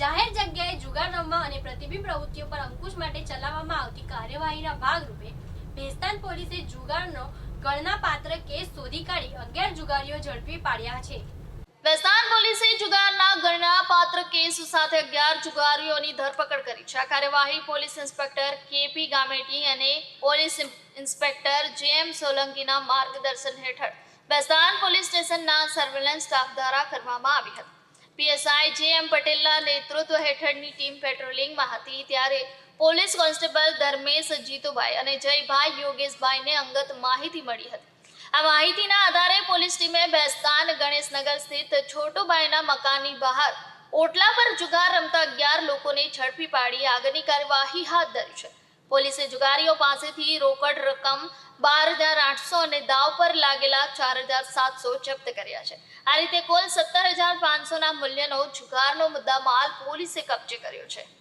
જાહેર જગ્યાએ જુગાર રમવા અને પ્રતિબિંબ પ્રવૃત્તિઓ પર અંકુશ માટે ચલાવવામાં આવતી કાર્યવાહીના ભાગરૂપે ભેસ્તાન પોલીસે જુગારનો ગણનાપાત્ર કેસ શોધી કાઢી અગિયાર જુગારીઓ ઝડપી પાડ્યા છે. વેસ્તાન પોલીસે જુગારના ગણનાપાત્ર કેસ સાથે અગિયાર જુગારીઓની ધરપકડ કરી છે. આ કાર્યવાહી પોલીસ ઇન્સ્પેક્ટર કેપી ગામેટી અને પોલીસ ઇન્સ્પેક્ટર જેએમ સોલંકીના માર્ગદર્શન હેઠળ વેસ્તાન પોલીસ સ્ટેશનના સર્વેલન્સ સ્ટાફ દ્વારા કરવામાં આવી હતી. પીએસઆઈ જેએમ પટેલના નેતૃત્વ હેઠળની ટીમ પેટ્રોલિંગમાં હતી ત્યારે પોલીસ કોન્સ્ટેબલ ધર્મેશ જીતુભાઈ અને જયભાઈ યોગેશભાઈને અંગત માહિતી મળી હતી. આ માહિતીના આધારે પોલીસ ટીમે બેસ્તાન ગણેશનગર સ્થિત છોટુભાઈના મકાનની બહાર ઓટલા પર જુગાર રમતા અગિયાર લોકોને ઝડપી પાડી આગળની કાર્યવાહી હાથ ધરી છે. પોલીસે જુગારીઓ પાસેથી રોકડ રકમ બાર હજાર આઠસો અને દાવ પર લાગેલા ચાર હજાર સાતસો જપ્ત કર્યા છે. આ રીતે કુલ સત્તર હજાર પાંચસોના મૂલ્યનો જુગારનો મુદ્દા માલ પોલીસે કબજે કર્યો છે.